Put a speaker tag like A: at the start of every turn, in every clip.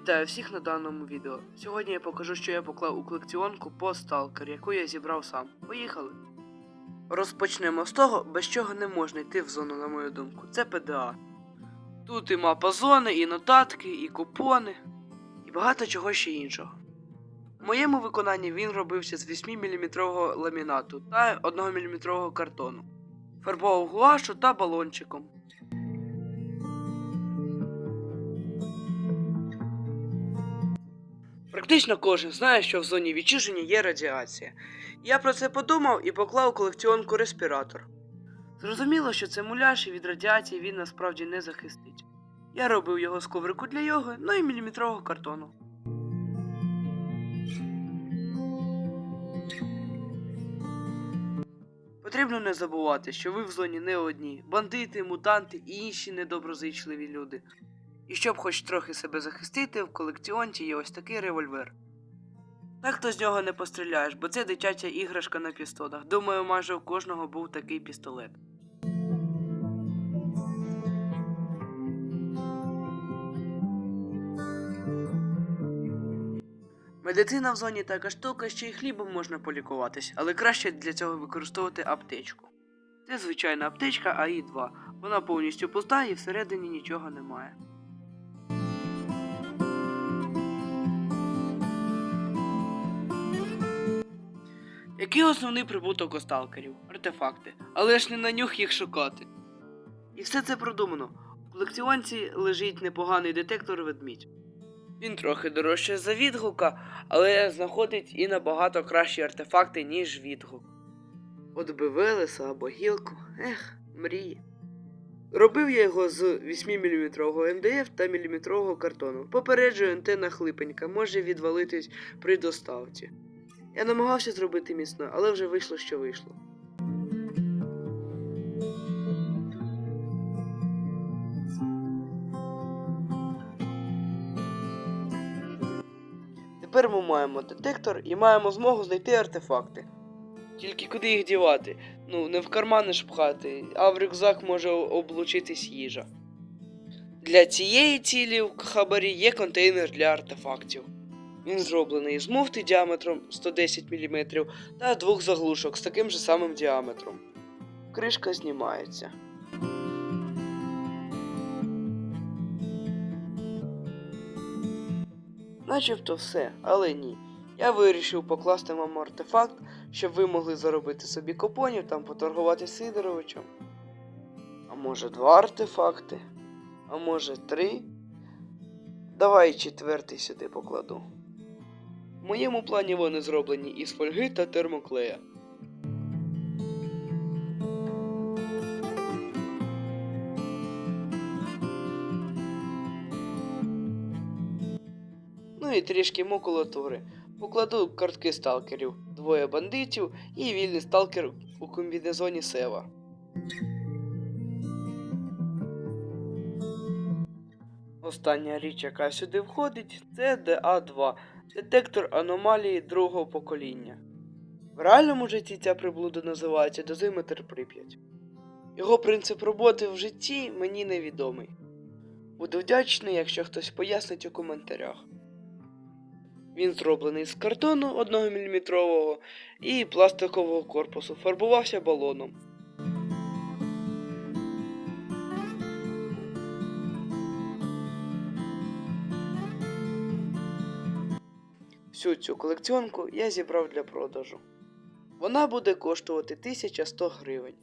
A: Вітаю всіх на даному відео. Сьогодні я покажу, що я поклав у колекціонку по Stalker, яку я зібрав сам. Поїхали! Розпочнемо з того, без чого не можна йти в зону, на мою думку. Це ПДА. Тут і мапа зони, і нотатки, і купони, і багато чого ще іншого. В моєму виконанні він робився з 8-мм ламінату та 1-мм картону. Фарбовав гуашу та балончиком. Практично кожен знає, що в зоні відчуження є радіація. Я про це подумав і поклав колекціонку респіратор. Зрозуміло, що це муляж і від радіації він насправді не захистить. Я робив його з коврику для йоги, ну і міліметрового картону. Потрібно не забувати, що ви в зоні не одні бандити, мутанти і інші недоброзичливі люди. І щоб хоч трохи себе захистити, в колекціонці є ось такий револьвер. Так то з нього не постріляєш, бо це дитяча іграшка на пістолах. Думаю, майже у кожного був такий пістолет. Медицина в зоні така штука, що і хлібом можна полікуватись, але краще для цього використовувати аптечку. Це звичайна аптечка АІ-2. Вона повністю пуста і всередині нічого немає. Який основний прибуток у сталкерів? Артефакти. Але ж не на нюх їх шукати. І все це продумано. В колекціонці лежить непоганий детектор ведмідь. Він трохи дорожче за відгука, але знаходить і набагато кращі артефакти, ніж відгук. От би Велеса або гілку, ех, мрії. Робив я його з 8-мм МДФ та мм картону. Попереджую, антенна хлипенька, може відвалитись при доставці. Я намагався зробити міцно, але вже вийшло, що вийшло. Тепер ми маємо детектор і маємо змогу знайти артефакти. Тільки куди їх дівати? Ну, не в кармани ж пхати, а в рюкзак може облучитись їжа. Для цієї цілі в хабарі є контейнер для артефактів. Він зроблений з муфти діаметром 110 мм та двох заглушок з таким же самим діаметром. Кришка знімається. Начебто все, але ні. Я вирішив покласти вам артефакт, щоб ви могли заробити собі купонів там поторгувати з Сидоровичем. А може два артефакти? А може три? Давай четвертий сюди покладу. В моєму плані вони зроблені із фольги та термоклея. Ну і трішки макулатури. Покладу картки сталкерів, двоє бандитів і вільний сталкер у комбінезоні Сева. Остання річ, яка сюди входить, це ДА-2 детектор аномалії другого покоління. В реальному житті ця приблуда називається дозиметр Прип'ять. Його принцип роботи в житті мені невідомий. Буду вдячний, якщо хтось пояснить у коментарях. Він зроблений з картону 1 мм і пластикового корпусу, фарбувався балоном. Всю цю колекціонку я зібрав для продажу. Вона буде коштувати 1100 гривень.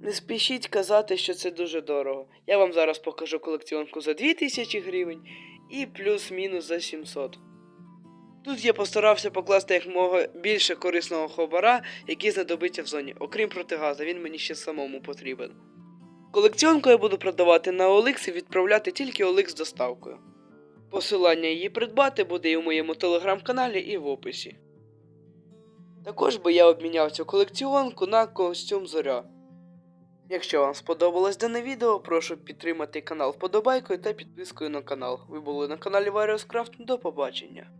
A: Не спішіть казати, що це дуже дорого. Я вам зараз покажу колекціонку за 2000 гривень і плюс-мінус за 700. Тут я постарався покласти якмога більше корисного хабара, який знадобиться в зоні, окрім протигаза, він мені ще самому потрібен. Колекціонку я буду продавати на OLX і відправляти тільки OLX з доставкою. Посилання її придбати буде і у моєму телеграм-каналі, і в описі. Також би я обміняв цю колекціонку на костюм зоря. Якщо вам сподобалось дане відео, прошу підтримати канал вподобайкою та підпискою на канал. Ви були на каналі VariusCraft. До побачення.